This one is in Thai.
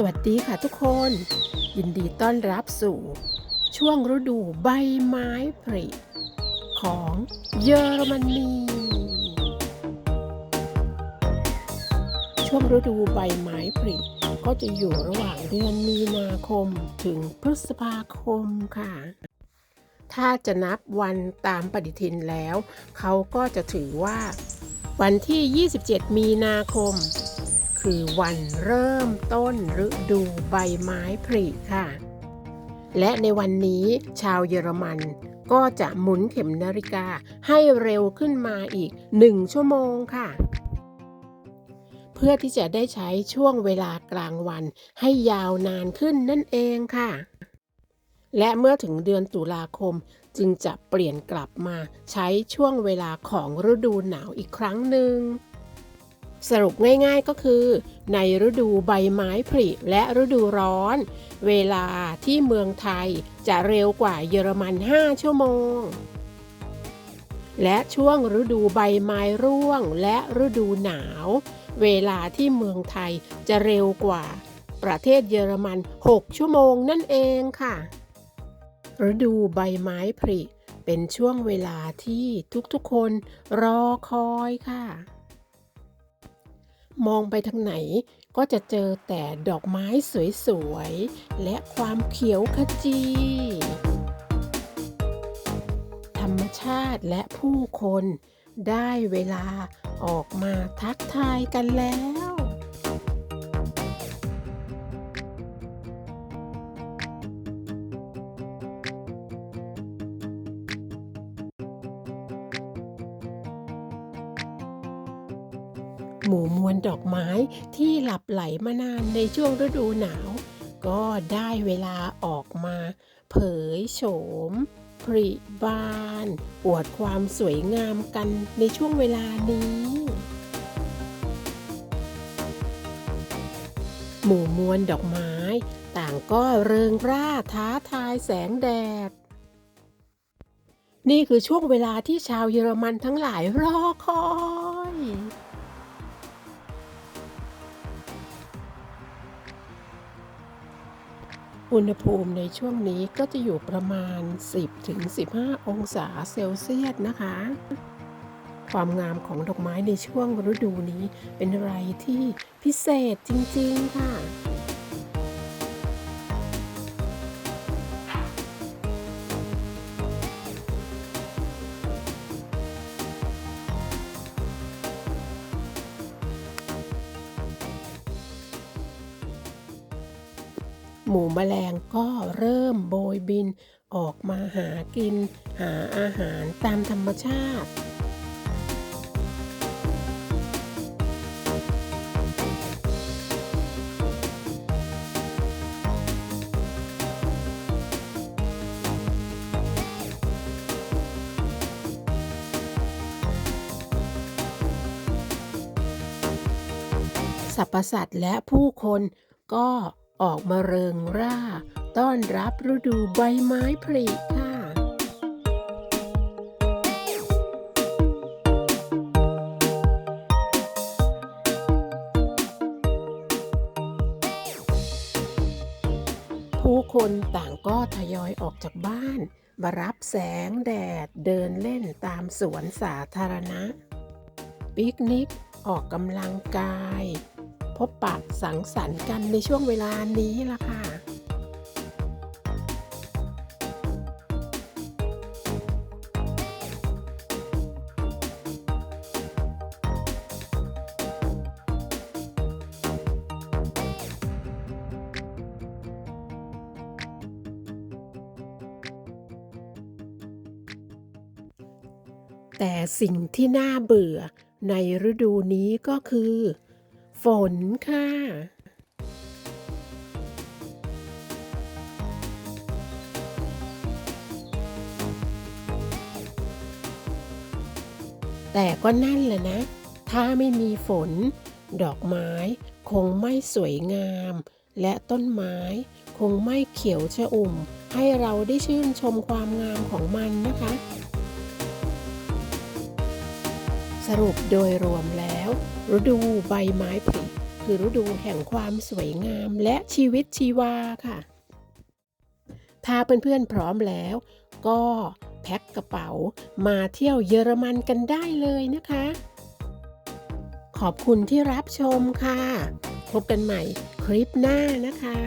สวัสดีค่ะทุกคน ยินดีต้อนรับสู่ ช่วงฤดูใบไม้ผลิของเยอรมนี ช่วงฤดูใบไม้ผลิก็จะอยู่ระหว่างเดือนมีนาคมถึงพฤษภาคมค่ะ ถ้าจะนับวันตามปฏิทินแล้ว เขาก็จะถือว่า วันที่ 27 มีนาคม คือวันเริ่มต้นฤดูใบไม้ผลิค่ะ และในวันนี้ชาวเยอรมันก็จะหมุนเข็มนาฬิกาให้เร็วขึ้นมาอีก 1 ชั่วโมงค่ะ เพื่อที่จะได้ใช้ช่วงเวลากลางวันให้ยาวนานขึ้นนั่นเองค่ะ และเมื่อถึงเดือนตุลาคมจึงจะเปลี่ยนกลับมาใช้ช่วงเวลาของฤดูหนาวอีกครั้งหนึ่ง สรุปง่ายๆก็คือ ในฤดูใบไม้ผลิและฤดูร้อน เวลาที่เมืองไทยจะเร็วกว่าเยอรมัน 5 ชั่วโมง และช่วงฤดูใบไม้ร่วงและฤดูหนาว เวลาที่เมืองไทยจะเร็วกว่าประเทศเยอรมัน 6 ชั่วโมงนั่นเองค่ะ ฤดูใบไม้ผลิเป็นช่วงเวลาที่ทุกๆคนรอคอยค่ะ มองไปทางไหนก็จะเจอแต่ดอกไม้สวยๆ และความเขียวขจี ธรรมชาติและผู้คนได้เวลาออกมาทักทายกันแล้ว หมู่มวลดอกไม้ที่หลับไหลมานานในช่วงฤดูหนาว ก็ได้เวลาออกมา เผยโฉมผริบานอวดความสวยงามกันในช่วงเวลานี้หมู่มวลดอกไม้ ต่างก็เริงร่าท้าทายแสงแดด นี่คือช่วงเวลาที่ชาวเยอรมันทั้งหลายรอคอย อุณหภูมิในช่วงนี้ก็จะอยู่ประมาณ 10-15 องศาเซลเซียสนะคะ ความงามของดอกไม้ในช่วงฤดูนี้เป็นอะไรที่พิเศษจริง ๆ ค่ะ หมูแมลงก็เริ่มโบยบิน ออกมาหากิน หาอาหารตามธรรมชาติสรรพสัตว์และผู้คนก็ ออกมาเริงร่า ต้อนรับฤดูใบไม้ผลิค่ะผู้คนต่างก็ทยอยออกจากบ้าน มารับแสงแดดเดินเล่นตามสวนสาธารณะ ปิกนิกออกกำลังกาย พบปะสังสรรค์กันในช่วงเวลานี้ล่ะค่ะแต่สิ่งที่น่าเบื่อในฤดูนี้ก็คือ ฝนค่ะ แต่ก็นั่นแหละนะ ถ้าไม่มีฝน ดอกไม้คงไม่สวยงาม และต้นไม้คงไม่เขียวชะอุ่ม ให้เราได้ชื่นชมความงามของมันนะคะ สรุปโดยรวมแล้ว ฤดูใบไม้ผลิคือฤดูแห่งความสวยงามและชีวิตชีวาค่ะ ถ้าเพื่อนๆพร้อมแล้ว ก็แพ็คกระเป๋ามาเที่ยวเยอรมันกันได้เลยนะคะ ขอบคุณที่รับชมค่ะ พบกันใหม่คลิปหน้านะคะ